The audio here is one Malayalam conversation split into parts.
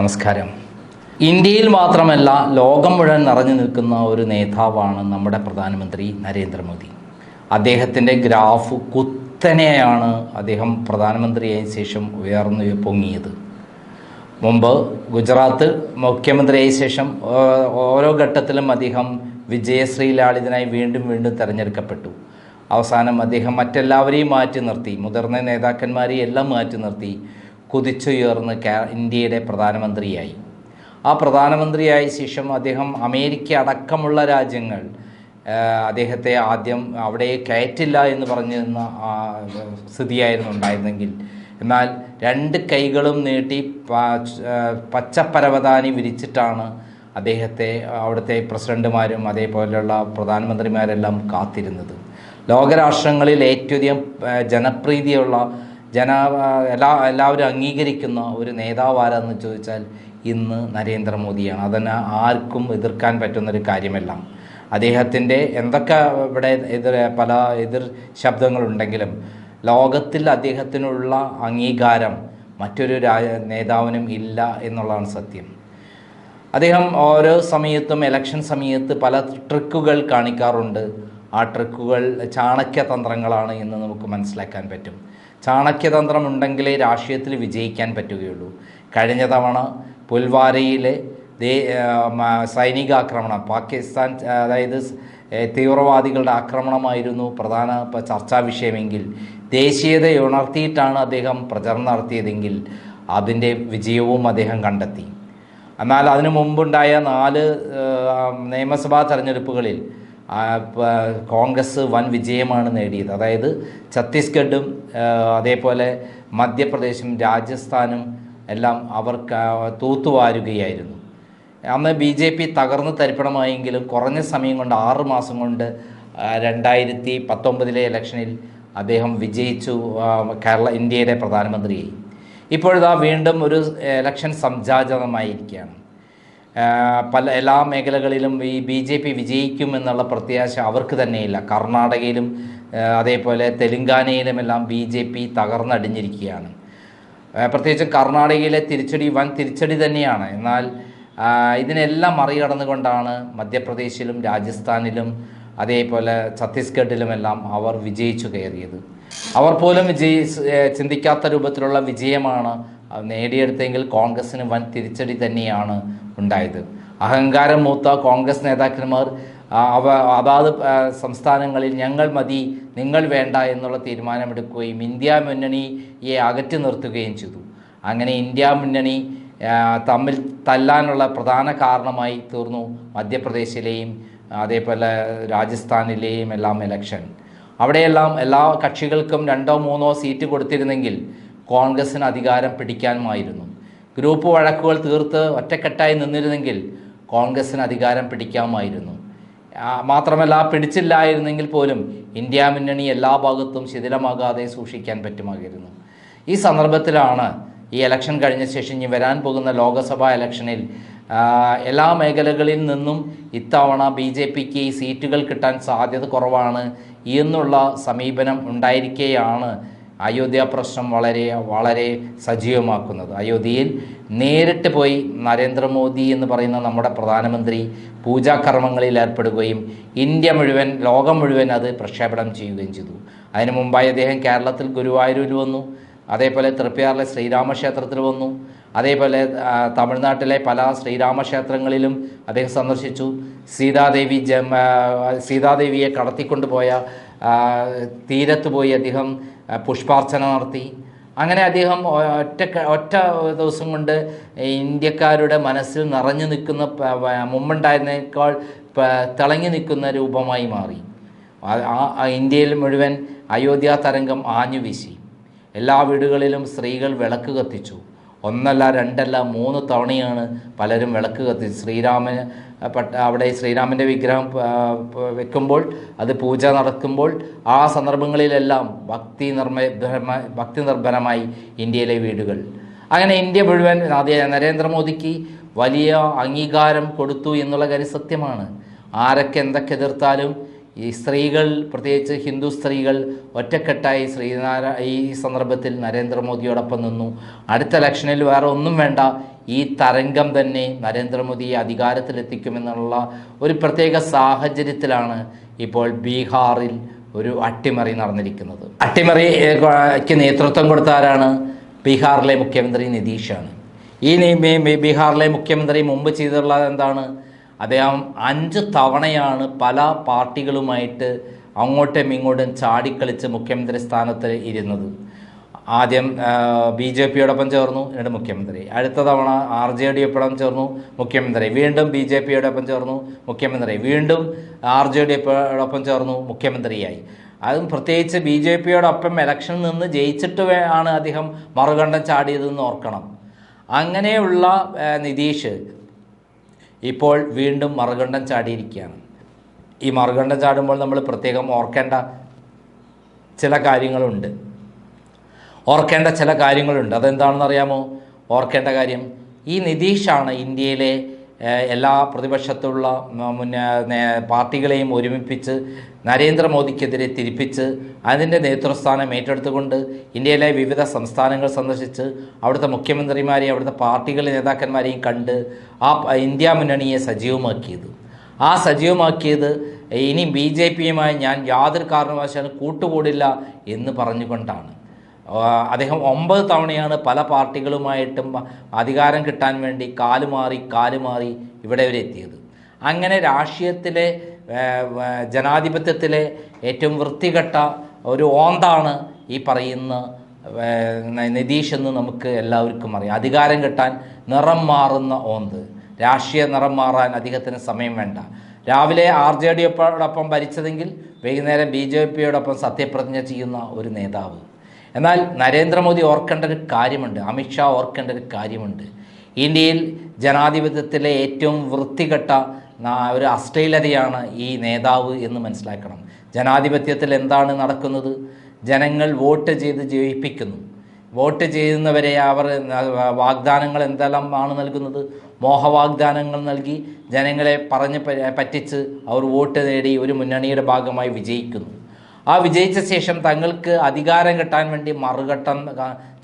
നമസ്കാരം. ഇന്ത്യയിൽ മാത്രമല്ല ലോകം മുഴുവൻ നിറഞ്ഞു നിൽക്കുന്ന ഒരു നേതാവാണ് നമ്മുടെ പ്രധാനമന്ത്രി നരേന്ദ്രമോദി. അദ്ദേഹത്തിന്റെ ഗ്രാഫ് കുത്തനെയാണ് അദ്ദേഹം പ്രധാനമന്ത്രിയായ ശേഷം ഉയർന്നു പൊങ്ങിയത്. മുമ്പ് ഗുജറാത്ത് മുഖ്യമന്ത്രിയായ ശേഷം ഓരോ ഘട്ടത്തിലും അദ്ദേഹം വിജയശ്രീലാളിതനായി വീണ്ടും വീണ്ടും തിരഞ്ഞെടുക്കപ്പെട്ടു. അവസാനം അദ്ദേഹം മറ്റെല്ലാവരെയും മാറ്റി നിർത്തി മുതിർന്ന നേതാക്കന്മാരെയും എല്ലാം മാറ്റി നിർത്തി. കുതിച്ചുയർന്ന് ഇന്ത്യയുടെ പ്രധാനമന്ത്രിയായി. ആ പ്രധാനമന്ത്രിയായ ശേഷം അദ്ദേഹം അമേരിക്ക അടക്കമുള്ള രാജ്യങ്ങൾ അദ്ദേഹത്തെ ആദ്യം അവിടെ കയറ്റില്ല എന്ന് പറഞ്ഞിരുന്ന സ്ഥിതിയായിരുന്നു ഉണ്ടായിരുന്നെങ്കിൽ. എന്നാൽ രണ്ട് കൈകളും നീട്ടി പച്ചപ്പരവതാനി വിരിച്ചിട്ടാണ് അദ്ദേഹത്തെ അവിടുത്തെ പ്രസിഡന്റുമാരും അതേപോലെയുള്ള പ്രധാനമന്ത്രിമാരെല്ലാം കാത്തിരുന്നത്. ലോകരാഷ്ട്രങ്ങളിൽ ഏറ്റവും ജനപ്രീതിയുള്ള ജന എല്ലാ എല്ലാവരും അംഗീകരിക്കുന്ന ഒരു നേതാവാരെന്ന് ചോദിച്ചാൽ ഇന്ന് നരേന്ദ്രമോദിയാണ്. അതിന് ആർക്കും എതിർക്കാൻ പറ്റുന്നൊരു കാര്യമല്ല. അദ്ദേഹത്തിന്റെ എന്തൊക്കെ ഇവിടെ എതിർ പല എതിർ ശബ്ദങ്ങളുണ്ടെങ്കിലും ലോകത്തിൽ അദ്ദേഹത്തിനുള്ള അംഗീകാരം മറ്റൊരു രാജ നേതാവിനും ഇല്ല എന്നുള്ളതാണ് സത്യം. അദ്ദേഹം ഓരോ സമയത്തും ഇലക്ഷൻ സമയത്ത് പല ട്രിക്കുകൾ കാണിക്കാറുണ്ട്. ആ ട്രിക്കുകൾ ചാണക്യ തന്ത്രങ്ങളാണ് എന്ന് നമുക്ക് മനസ്സിലാക്കാൻ പറ്റും. ചാണക്യതന്ത്രം ഉണ്ടെങ്കിലേ രാഷ്ട്രീയത്തിൽ വിജയിക്കാൻ പറ്റുകയുള്ളൂ. കഴിഞ്ഞ തവണ പുൽവാരയിലെ ദേ ആ, മ- സൈനിക ആക്രമണം പാകിസ്ഥാൻ അതായത് തീവ്രവാദികളുടെ ആക്രമണമായിരുന്നു പ്രധാന ചർച്ചാ വിഷയമെങ്കിൽ. ദേശീയതയെ ഉണർത്തിയിട്ടാണ് അദ്ദേഹം പ്രചരണം നടത്തിയതെങ്കിൽ അതിന്റെ വിജയവും അദ്ദേഹം കണ്ടെത്തി. എന്നാൽ അതിനു മുമ്പുണ്ടായ നാല് നിയമസഭാ തെരഞ്ഞെടുപ്പുകളിൽ കോൺഗ്രസ് വൻ വിജയമാണ് നേടിയത്. അതായത് ഛത്തീസ്ഗഡും അതേപോലെ മധ്യപ്രദേശും രാജസ്ഥാനും എല്ലാം അവർക്ക് തൂത്തുവാരുകയായിരുന്നു അന്ന് ബി ജെ പി തകർന്ന് തരിപ്പണമായെങ്കിലും കുറഞ്ഞ സമയം കൊണ്ട് ആറ് മാസം കൊണ്ട് രണ്ടായിരത്തി പത്തൊമ്പതിലെ ഇലക്ഷനിൽ അദ്ദേഹം വിജയിച്ചു കേരള ഇന്ത്യയുടെ പ്രധാനമന്ത്രിയായി. ഇപ്പോഴിതാ വീണ്ടും ഒരു ഇലക്ഷൻ സംജാതമായിരിക്കുകയാണ്. പല എല്ലാ മേഖലകളിലും ഈ ബി ജെ പി വിജയിക്കും എന്നുള്ള പ്രത്യാശ അവർക്ക് തന്നെയില്ല. കർണാടകയിലും അതേപോലെ തെലുങ്കാനയിലുമെല്ലാം ബി ജെ പി തകർന്നടിഞ്ഞിരിക്കുകയാണ്. പ്രത്യേകിച്ചും കർണാടകയിലെ തിരിച്ചടി വൻ തിരിച്ചടി തന്നെയാണ്. എന്നാൽ ഇതിനെല്ലാം മറികടന്നുകൊണ്ടാണ് മധ്യപ്രദേശിലും രാജസ്ഥാനിലും അതേപോലെ ഛത്തീസ്ഗഡിലുമെല്ലാം അവർ വിജയിച്ചു കയറിയത്. അവർ പോലും വിജയി ചിന്തിക്കാത്ത രൂപത്തിലുള്ള വിജയമാണ് നേടിയെടുത്തെങ്കിൽ കോൺഗ്രസിന് വൻ തിരിച്ചടി തന്നെയാണ് ഉണ്ടായത്. അഹങ്കാരം മൂത്ത കോൺഗ്രസ് നേതാക്കന്മാർ അവ അതാത് സംസ്ഥാനങ്ങളിൽ ഞങ്ങൾ മതി നിങ്ങൾ വേണ്ട എന്നുള്ള തീരുമാനമെടുക്കുകയും ഇന്ത്യ മുന്നണിയെ അകറ്റി നിർത്തുകയും ചെയ്തു. അങ്ങനെ ഇന്ത്യ മുന്നണി തമ്മിൽ തല്ലാനുള്ള പ്രധാന കാരണമായി തീർന്നു മധ്യപ്രദേശിലെയും അതേപോലെ രാജസ്ഥാനിലെയും എല്ലാം ഇലക്ഷൻ അവിടെയെല്ലാം എല്ലാ കക്ഷികൾക്കും രണ്ടോ മൂന്നോ സീറ്റ് കൊടുത്തിരുന്നെങ്കിൽ കോൺഗ്രസിന് അധികാരം പിടിക്കാനുമായിരുന്നു. ഗ്രൂപ്പ് വഴക്കുകൾ തീർത്ത് ഒറ്റക്കെട്ടായി നിന്നിരുന്നെങ്കിൽ കോൺഗ്രസിന് അധികാരം പിടിക്കാമായിരുന്നു. മാത്രമല്ല പിടിച്ചില്ലായിരുന്നെങ്കിൽ പോലും ഇന്ത്യ മുന്നണി എല്ലാ ഭാഗത്തും ശിഥിലമാകാതെ സൂക്ഷിക്കാൻ പറ്റുമായിരുന്നു. ഈ സന്ദർഭത്തിലാണ് ഈ ഇലക്ഷൻ കഴിഞ്ഞ ശേഷം ഇനി വരാൻ പോകുന്ന ലോക്സഭാ ഇലക്ഷനിൽ എല്ലാ മേഖലകളിൽ നിന്നും ഇത്തവണ ബി ജെ പിക്ക് സീറ്റുകൾ കിട്ടാൻ സാധ്യത കുറവാണ് എന്നുള്ള സമീപനം ഉണ്ടായിരിക്കെയാണ് അയോധ്യ പ്രശ്നം വളരെ വളരെ സജീവമാക്കുന്നത്. അയോധ്യയിൽ നേരിട്ട് പോയി നരേന്ദ്രമോദി എന്ന് പറയുന്ന നമ്മുടെ പ്രധാനമന്ത്രി പൂജാകർമ്മങ്ങളിൽ ഏർപ്പെടുകയും ഇന്ത്യ മുഴുവൻ ലോകം മുഴുവൻ അത് പ്രക്ഷേപണം ചെയ്യുകയും ചെയ്തു. അതിനു മുമ്പായി അദ്ദേഹം കേരളത്തിൽ ഗുരുവായൂരിൽ വന്നു. അതേപോലെ തൃപ്പയാറിലെ ശ്രീരാമക്ഷേത്രത്തിൽ വന്നു. അതേപോലെ തമിഴ്നാട്ടിലെ പല ശ്രീരാമക്ഷേത്രങ്ങളിലും അദ്ദേഹം സന്ദർശിച്ചു. സീതാദേവി ജ സീതാദേവിയെ കടത്തിക്കൊണ്ടുപോയ തീരത്ത് പോയി അദ്ദേഹം പുഷ്പാർച്ചന നടത്തി. അങ്ങനെ അദ്ദേഹം ഒറ്റ ഒറ്റ ദിവസം കൊണ്ട് ഇന്ത്യക്കാരുടെ മനസ്സിൽ നിറഞ്ഞു നിൽക്കുന്ന മുമ്പുണ്ടായിരുന്നേക്കാൾ തിളങ്ങി നിൽക്കുന്ന രൂപമായി മാറി. ഇന്ത്യയിൽ മുഴുവൻ അയോധ്യ തരംഗം ആഞ്ഞു വീശി എല്ലാ വീടുകളിലും സ്ത്രീകൾ വിളക്ക് കത്തിച്ചു. ഒന്നല്ല രണ്ടല്ല മൂന്ന് തവണയാണ് പലരും വിളക്ക് കത്തി. ശ്രീരാമന് പട്ട അവിടെ ശ്രീരാമന്റെ വിഗ്രഹം വെക്കുമ്പോൾ അത് പൂജ നടക്കുമ്പോൾ ആ സന്ദർഭങ്ങളിലെല്ലാം ഭക്തി നിർമ്മ ഭക്തി നിർഭരമായി ഇന്ത്യയിലെ വീടുകൾ. അങ്ങനെ ഇന്ത്യ മുഴുവൻ നരേന്ദ്രമോദിക്ക് വലിയ അംഗീകാരം കൊടുത്തു എന്നുള്ള കാര്യം സത്യമാണ്. ആരൊക്കെ എന്തൊക്കെ എതിർത്താലും ഈ സ്ത്രീകൾ പ്രത്യേകിച്ച് ഹിന്ദു സ്ത്രീകൾ ഒറ്റക്കെട്ടായി ശ്രീനാരായ ഈ സന്ദർഭത്തിൽ നരേന്ദ്രമോദിയോടൊപ്പം നിന്നു. അടുത്ത ഇലക്ഷനിൽ വേറെ ഒന്നും വേണ്ട. ഈ തരംഗം തന്നെ നരേന്ദ്രമോദിയെ അധികാരത്തിലെത്തിക്കുമെന്നുള്ള ഒരു പ്രത്യേക സാഹചര്യത്തിലാണ് ഇപ്പോൾ ബീഹാറിൽ ഒരു അട്ടിമറി നടന്നിരിക്കുന്നത്. അട്ടിമറിക്ക് നേതൃത്വം കൊടുത്ത ആരാണ് ബീഹാറിലെ മുഖ്യമന്ത്രി നിതീഷാണ്. ഈ ബീഹാറിലെ മുഖ്യമന്ത്രി മുമ്പ് ചെയ്തിട്ടുള്ളത് എന്താണ്? അദ്ദേഹം അഞ്ച് തവണയാണ് പല പാർട്ടികളുമായിട്ട് അങ്ങോട്ടും ഇങ്ങോട്ടും ചാടിക്കളിച്ച് മുഖ്യമന്ത്രി സ്ഥാനത്ത് ഇരുന്നത്. ആദ്യം ബി ജെ പിയോടൊപ്പം ചേർന്നു എന്നിട്ട് മുഖ്യമന്ത്രി. അടുത്ത തവണ ആർ ജെ ഡിയോടൊപ്പം ചേർന്നു മുഖ്യമന്ത്രി. വീണ്ടും ബി ജെ പിയോടൊപ്പം ചേർന്നു മുഖ്യമന്ത്രി. വീണ്ടും ആർ ജെ ഡിയോടൊപ്പം ചേർന്നു മുഖ്യമന്ത്രിയായി. അതും പ്രത്യേകിച്ച് ബി ജെ പിയോടൊപ്പം ഇലക്ഷനിൽ നിന്ന് ജയിച്ചിട്ട് ആണ് അദ്ദേഹം മറുകണ്ഠം ചാടിയതെന്ന് ഓർക്കണം. അങ്ങനെയുള്ള നിതീഷ് ഇപ്പോൾ വീണ്ടും മറുകണ്ഠം ചാടിയിരിക്കുകയാണ്. ഈ മറുകണ്ഠം ചാടുമ്പോൾ നമ്മൾ പ്രത്യേകം ഓർക്കേണ്ട ചില കാര്യങ്ങളുണ്ട്. ഓർക്കേണ്ട ചില കാര്യങ്ങളുണ്ട്. അതെന്താണെന്ന് അറിയാമോ ഓർക്കേണ്ട കാര്യം ഈ നിതീഷാണ് ഇന്ത്യയിലെ എല്ലാ പ്രതിപക്ഷത്തുള്ള മുന്നേ പാർട്ടികളെയും ഒരുമിപ്പിച്ച് നരേന്ദ്രമോദിക്കെതിരെ തിരിപ്പിച്ച് അതിന്റെ നേതൃസ്ഥാനം ഏറ്റെടുത്തുകൊണ്ട് ഇന്ത്യയിലെ വിവിധ സംസ്ഥാനങ്ങൾ സന്ദർശിച്ച് അവിടുത്തെ മുഖ്യമന്ത്രിമാരെയും അവിടുത്തെ പാർട്ടികളെ നേതാക്കന്മാരെയും കണ്ട് ആ ഇന്ത്യ മുന്നണിയെ സജീവമാക്കിയത്. ആ സജീവമാക്കിയത് ഇനി ബി ജെ പിയുമായി ഞാൻ യാതൊരു കാരണവശാലും കൂട്ടുകൂടില്ല എന്ന് പറഞ്ഞുകൊണ്ടാണ്. അദ്ദേഹം ഒമ്പത് തവണയാണ് പല പാർട്ടികളുമായിട്ടും അധികാരം കിട്ടാൻ വേണ്ടി കാലുമാറി കാലുമാറി ഇവിടെ വരെ എത്തിയത്. അങ്ങനെ രാഷ്ട്രീയത്തിലെ ജനാധിപത്യത്തിലെ ഏറ്റവും വൃത്തികെട്ട ഒരു ഓന്താണ് ഈ പറയുന്ന നിതീഷ് എന്ന് നമുക്ക് എല്ലാവർക്കും അറിയാം. അധികാരം കിട്ടാൻ നിറം മാറുന്ന ഓന്ത്. രാഷ്ട്രീയ നിറം മാറാൻ അദ്ദേഹത്തിന് സമയം വേണ്ട. രാവിലെ ആർ ജെ ഡിയോടൊപ്പം ഭരിച്ചതെങ്കിൽ വൈകുന്നേരം ബി ജെ പിയോടൊപ്പം സത്യപ്രതിജ്ഞ ചെയ്യുന്ന ഒരു നേതാവ്. എന്നാൽ നരേന്ദ്രമോദി ഓർക്കേണ്ട ഒരു കാര്യമുണ്ട് അമിത്ഷാ ഓർക്കേണ്ട ഒരു കാര്യമുണ്ട്. ഇന്ത്യയിൽ ജനാധിപത്യത്തിലെ ഏറ്റവും വൃത്തികെട്ട ഒരു അശ്ലീലതയാണ് ഈ നേതാവ് എന്ന് മനസ്സിലാക്കണം. ജനാധിപത്യത്തിൽ എന്താണ് നടക്കുന്നത്? ജനങ്ങൾ വോട്ട് ചെയ്ത് ജയിപ്പിക്കുന്നു വോട്ട് ചെയ്യുന്നവരെ അവർ വാഗ്ദാനങ്ങൾ എന്തെല്ലാം ആണ് നൽകുന്നത്? മോഹവാഗ്ദാനങ്ങൾ നൽകി ജനങ്ങളെ പറഞ്ഞ് പറ്റിച്ച് അവർ വോട്ട് നേടി ഒരു മുന്നണിയുടെ ഭാഗമായി വിജയിക്കുന്നു. ആ വിജയിച്ച ശേഷം തങ്ങൾക്ക് അധികാരം കിട്ടാൻ വേണ്ടി മറുകട്ടം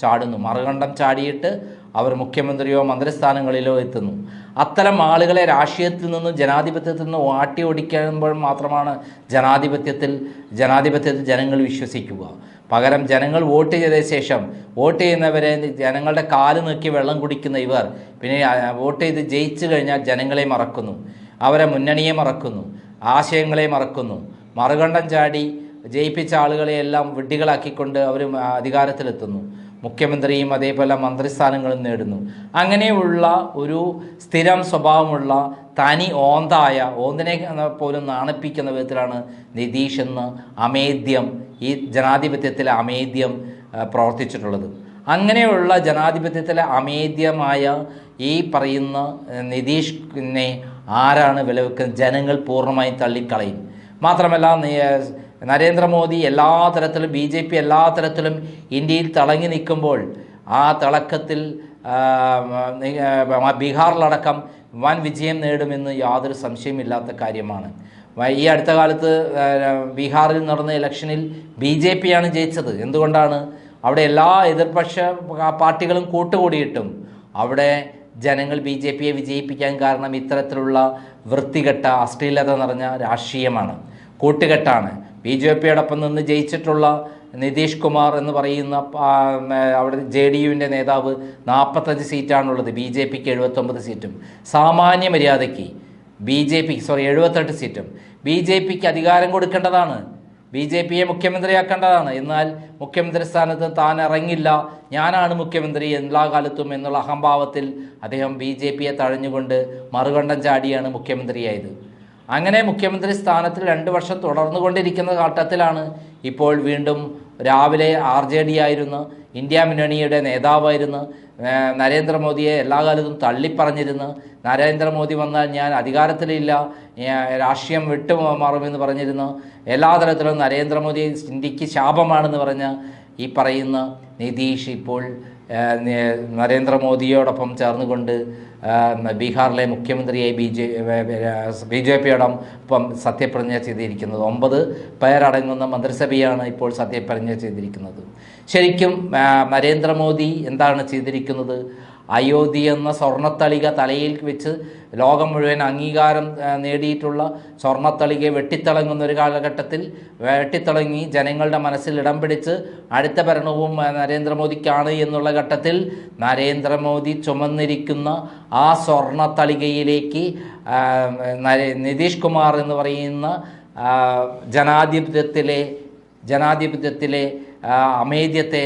ചാടുന്നു. മറുകണ്ടം ചാടിയിട്ട് അവർ മുഖ്യമന്ത്രിയോ മന്ത്രിസ്ഥാനങ്ങളിലോ എത്തുന്നു. അത്തരം ആളുകളെ രാഷ്ട്രീയത്തിൽ നിന്നും ജനാധിപത്യത്തിൽ നിന്നും വാട്ടി ഓടിക്കുമ്പോൾ മാത്രമാണ് ജനാധിപത്യത്തിൽ ജനാധിപത്യത്തിൽ ജനങ്ങൾ വിശ്വസിക്കുക. പകരം ജനങ്ങൾ വോട്ട് ചെയ്ത ശേഷം വോട്ട് ചെയ്യുന്നവരെ ജനങ്ങളുടെ കാൽ നീക്കി വെള്ളം കുടിക്കുന്ന ഇവർ പിന്നെ വോട്ട് ചെയ്ത് ജയിച്ചു കഴിഞ്ഞാൽ ജനങ്ങളെ മറക്കുന്നു. അവരെ മുന്നണിയെ മറക്കുന്നു. ആശയങ്ങളെ മറക്കുന്നു. മറുകണ്ടം ചാടി ജയിപ്പിച്ച ആളുകളെയെല്ലാം വിഡ്ഢികളാക്കിക്കൊണ്ട് അവർ അധികാരത്തിലെത്തുന്നു. മുഖ്യമന്ത്രിയും അതേപോലെ മന്ത്രിസ്ഥാനങ്ങളും നേടുന്നു. അങ്ങനെയുള്ള ഒരു സ്ഥിരം സ്വഭാവമുള്ള തനി ഓന്തായ ഓന്തിനെ പോലും നാണിപ്പിക്കുന്ന വിധത്തിലാണ് നിതീഷ് എന്ന് അമേദ്യം ഈ ജനാധിപത്യത്തിലെ അമേദ്യം പ്രവർത്തിച്ചിട്ടുള്ളത്. അങ്ങനെയുള്ള ജനാധിപത്യത്തിലെ അമേദ്യമായ ഈ പറയുന്ന നിതീഷിനെ ആരാണ് വിലവെക്കുന്നത്? ജനങ്ങൾ പൂർണമായും തള്ളിക്കളയും. മാത്രമല്ല നരേന്ദ്രമോദി എല്ലാ തരത്തിലും ബി ജെ പി എല്ലാ തരത്തിലും ഇന്ത്യയിൽ തിളങ്ങി നിൽക്കുമ്പോൾ ആ തിളക്കത്തിൽ ബീഹാറിലടക്കം വൻ വിജയം നേടുമെന്ന് യാതൊരു സംശയമില്ലാത്ത കാര്യമാണ്. ഈ അടുത്ത കാലത്ത് ബീഹാറിൽ നടന്ന ഇലക്ഷനിൽ ബി ജെ പിയാണ് ജയിച്ചത്. എന്തുകൊണ്ടാണ്? അവിടെ എല്ലാ എതിർപക്ഷ പാർട്ടികളും കൂട്ടുകൂടിയിട്ടും അവിടെ ജനങ്ങൾ ബി ജെ പിയെ വിജയിപ്പിക്കാൻ കാരണം ഇത്തരത്തിലുള്ള വൃത്തികെട്ട അശ്ലീലത നിറഞ്ഞ രാഷ്ട്രീയമാണ്. കൂട്ടുകെട്ടാണ്. ബി ജെ പിയോടൊപ്പം നിന്ന് ജയിച്ചിട്ടുള്ള നിതീഷ് കുമാർ എന്ന് പറയുന്ന അവിടെ ജെ ഡി യുവിന്റെ നേതാവ് നാൽപ്പത്തഞ്ച് സീറ്റാണുള്ളത്. ബി ജെ പിക്ക് എഴുപത്തൊമ്പത് സീറ്റും. സാമാന്യ മര്യാദയ്ക്ക് ബി ജെ പി സോറി എഴുപത്തെട്ട് സീറ്റും. ബി ജെ പിക്ക് അധികാരം കൊടുക്കേണ്ടതാണ്. ബി ജെ പിയെ മുഖ്യമന്ത്രിയാക്കേണ്ടതാണ്. എന്നാൽ മുഖ്യമന്ത്രി സ്ഥാനത്ത് താൻ ഇറങ്ങില്ല. ഞാനാണ് മുഖ്യമന്ത്രി എല്ലാ കാലത്തും എന്നുള്ള അഹംഭാവത്തിൽ അദ്ദേഹം ബി ജെ പിയെ തഴഞ്ഞുകൊണ്ട് മറുകണ്ഠം ചാടിയാണ് മുഖ്യമന്ത്രിയായത്. അങ്ങനെ മുഖ്യമന്ത്രി സ്ഥാനത്തിൽ രണ്ട് വർഷം തുടർന്നുകൊണ്ടിരിക്കുന്ന ഘട്ടത്തിലാണ് ഇപ്പോൾ വീണ്ടും രാവിലെ ആർ ജെ ഡി ആയിരുന്നു ഇന്ത്യ മുന്നണിയുടെ നേതാവായിരുന്നു നരേന്ദ്രമോദിയെ എല്ലാ കാലത്തും തള്ളിപ്പറഞ്ഞിരുന്നു നരേന്ദ്രമോദി വന്നാൽ ഞാൻ അധികാരത്തിലില്ല രാഷ്ട്രീയം വിട്ടു മാറുമെന്ന് പറഞ്ഞിരുന്നു എല്ലാ തരത്തിലും നരേന്ദ്രമോദി ഇന്ത്യയ്ക്ക് ശാപമാണെന്ന് പറഞ്ഞ് ഈ പറയുന്ന നിതീഷ് ഇപ്പോൾ നരേന്ദ്രമോദിയോടൊപ്പം ചേർന്നുകൊണ്ട് ബീഹാറിലെ മുഖ്യമന്ത്രിയെ ബി ജെ ബി ജെ പിയോടൊപ്പം സത്യപ്രതിജ്ഞ ചെയ്തിരിക്കുന്നത്. ഒമ്പത് പേരടങ്ങുന്ന മന്ത്രിസഭയാണ് ഇപ്പോൾ സത്യപ്രതിജ്ഞ ചെയ്തിരിക്കുന്നത്. ശരിക്കും നരേന്ദ്രമോദി എന്താണ് ചെയ്തിരിക്കുന്നത്? അയോധ്യ എന്ന സ്വർണത്തളിക തലയിൽ വെച്ച് ലോകം മുഴുവൻ അംഗീകാരം നേടിയിട്ടുള്ള സ്വർണത്തളികയെ വെട്ടിത്തിളങ്ങുന്ന ഒരു കാലഘട്ടത്തിൽ വെട്ടിത്തിളങ്ങി ജനങ്ങളുടെ മനസ്സിൽ ഇടം പിടിച്ച് അടുത്ത ഭരണവും നരേന്ദ്രമോദിക്കാണ് എന്നുള്ള ഘട്ടത്തിൽ നരേന്ദ്രമോദി ചുമന്നിരിക്കുന്ന ആ, തളികയിലേക്ക് നിതീഷ് കുമാർ എന്ന് പറയുന്ന ജനാധിപത്യത്തിലെ ജനാധിപത്യത്തിലെ അമേദ്യത്തെ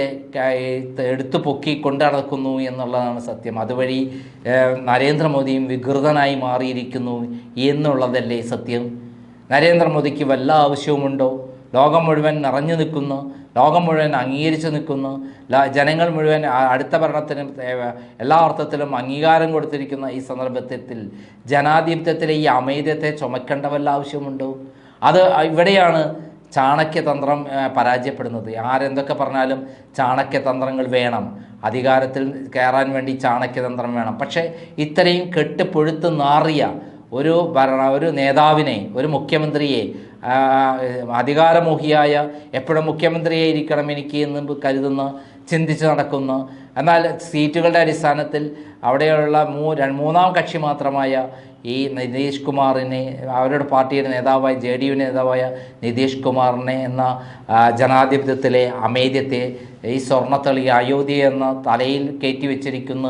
എടുത്തു പൊക്കി കൊണ്ടു നടക്കുന്നു എന്നുള്ളതാണ് സത്യം. അതുവഴി നരേന്ദ്രമോദിയും വികൃതനായി മാറിയിരിക്കുന്നു എന്നുള്ളതല്ലേ സത്യം? നരേന്ദ്രമോദിക്ക് വല്ല ആവശ്യവുമുണ്ടോ? ലോകം മുഴുവൻ നിറഞ്ഞു നിൽക്കുന്നു. ലോകം മുഴുവൻ അംഗീകരിച്ചു നിൽക്കുന്നു. ജനങ്ങൾ മുഴുവൻ അടുത്ത ഭരണത്തിന് എല്ലാ അർത്ഥത്തിലും അംഗീകാരം കൊടുത്തിരിക്കുന്ന ഈ സന്ദർഭത്തിൽ ജനാധിപത്യത്തിലെ ഈ അമേദ്യത്തെ ചുമക്കേണ്ട വല്ല ആവശ്യമുണ്ടോ? അത് ഇവിടെയാണ് ചാണക്യതന്ത്രം പരാജയപ്പെടുന്നത്. ആരെന്തൊക്കെ പറഞ്ഞാലും ചാണക്യതന്ത്രങ്ങൾ വേണം. അധികാരത്തിൽ കയറാൻ വേണ്ടി ചാണക്യതന്ത്രം വേണം. പക്ഷേ ഇത്രയും കെട്ടിപ്പൊഴുത്ത് നാറിയ ഒരു ഭരണ ഒരു നേതാവിനെ ഒരു മുഖ്യമന്ത്രിയെ അധികാരമോഹിയായ എപ്പോഴും മുഖ്യമന്ത്രിയായിരിക്കണം എനിക്ക് എന്ന് കരുതുന്ന ചിന്തിച്ച് നടക്കുന്ന എന്നാൽ സീറ്റുകളുടെ അടിസ്ഥാനത്തിൽ അവിടെയുള്ള മൂ മൂന്നാം കക്ഷി മാത്രമായ ഈ നിതീഷ് കുമാറിനെ അവരുടെ പാർട്ടിയുടെ നേതാവായ ജെ ഡി യു നേതാവായ നിതീഷ് കുമാറിനെ എന്ന ജനാധിപത്യത്തിലെ അമേദ്യത്തെ ഈ സ്വർണത്തളി അയോധ്യ എന്ന തലയിൽ കയറ്റി വെച്ചിരിക്കുന്ന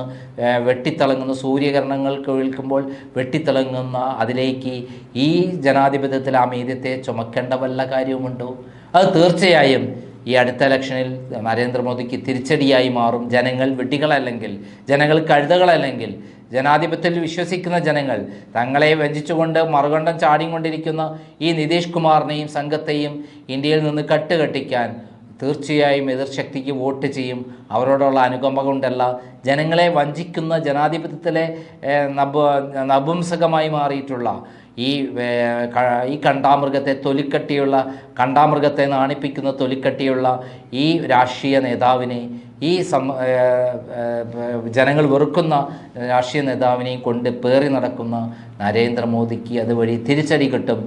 വെട്ടിത്തിളങ്ങുന്ന സൂര്യകിരണങ്ങൾ കേൾക്കുമ്പോൾ വെട്ടിത്തിളങ്ങുന്ന അതിലേക്ക് ഈ ജനാധിപത്യത്തിലെ അമേദ്യത്തെ ചുമക്കേണ്ട വല്ല കാര്യവുമുണ്ടോ? അത് തീർച്ചയായും ഈ അടുത്ത ഇലക്ഷനിൽ നരേന്ദ്രമോദിക്ക് തിരിച്ചടിയായി മാറും. ജനങ്ങൾ വെട്ടികളല്ലെങ്കിൽ ജനങ്ങൾ കഴുതകളല്ലെങ്കിൽ ജനാധിപത്യത്തിൽ വിശ്വസിക്കുന്ന ജനങ്ങൾ തങ്ങളെ വഞ്ചിച്ചുകൊണ്ട് മറുകണ്ഠം ചാടിക്കൊണ്ടിരിക്കുന്ന ഈ നിതീഷ് കുമാറിനെയും സംഘത്തെയും ഇന്ത്യയിൽ നിന്ന് കട്ടുകെട്ടിക്കാൻ തീർച്ചയായും എതിർശക്തിക്ക് വോട്ട് ചെയ്യും. അവരോടുള്ള അനുകമ്പ കൊണ്ടല്ല. ജനങ്ങളെ വഞ്ചിക്കുന്ന ജനാധിപത്യത്തിലെ നപ നപുംസകമായി മാറിയിട്ടുള്ള ഈ ഈ കണ്ടാമൃഗത്തെ തൊലിക്കട്ടിയുള്ള കണ്ടാമൃഗത്തെ നാണിപ്പിക്കുന്ന തൊലിക്കട്ടിയുള്ള ഈ രാഷ്ട്രീയ നേതാവിനെ ഈ സം ജനങ്ങൾ വെറുക്കുന്ന രാഷ്ട്രീയ നേതാവിനെയും കൊണ്ട് പേറി നടക്കുന്ന നരേന്ദ്രമോദിക്ക് അതുവഴി തിരിച്ചടി കിട്ടും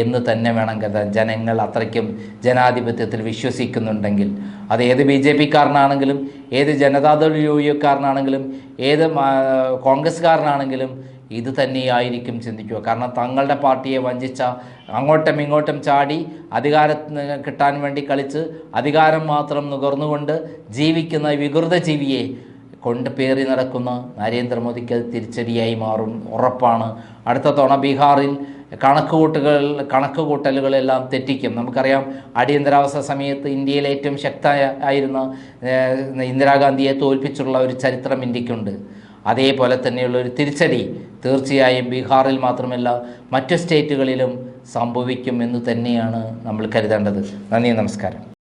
എന്ന് തന്നെ വേണം കരുതാൻ. ജനങ്ങൾ അത്രയ്ക്കും ജനാധിപത്യത്തിൽ വിശ്വസിക്കുന്നുണ്ടെങ്കിൽ. അത് ഏത് ബി ജെ പിക്കാരനാണെങ്കിലും ഏത് ജനതാദൾ യു യുക്കാരനാണെങ്കിലും ഏത് കോൺഗ്രസ് കോൺഗ്രസ്സുകാരനാണെങ്കിലും ഇത് തന്നെയായിരിക്കും ചിന്തിക്കുക. കാരണം തങ്ങളുടെ പാർട്ടിയെ വഞ്ചിച്ച അങ്ങോട്ടും ഇങ്ങോട്ടും ചാടി അധികാരം കിട്ടാൻ വേണ്ടി കളിച്ച് അധികാരം മാത്രം നുകർന്നുകൊണ്ട് ജീവിക്കുന്ന വികൃത ജീവിയെ കൊണ്ട് പേറി നടക്കുന്ന നരേന്ദ്രമോദിക്ക് അത് തിരിച്ചടിയായി മാറും ഉറപ്പാണ്. അടുത്ത തവണ ബീഹാറിൽ കണക്കുകൂട്ടുകൾ കണക്കുകൂട്ടലുകളെല്ലാം തെറ്റിക്കും. നമുക്കറിയാം അടിയന്തരാവസ്ഥ സമയത്ത് ഇന്ത്യയിലെ ഏറ്റവും ശക്തമായ ആയിരുന്ന ഇന്ദിരാഗാന്ധിയെ തോൽപ്പിച്ചുള്ള ഒരു ചരിത്രം ഇന്ത്യക്കുണ്ട്. അതേപോലെ തന്നെയുള്ള ഒരു തിരിച്ചടി തീർച്ചയായും ബീഹാറിൽ മാത്രമല്ല മറ്റ് സ്റ്റേറ്റുകളിലും സംഭവിക്കും എന്ന് തന്നെയാണ് നമ്മൾ കരുതേണ്ടത്. നന്ദി നമസ്കാരം.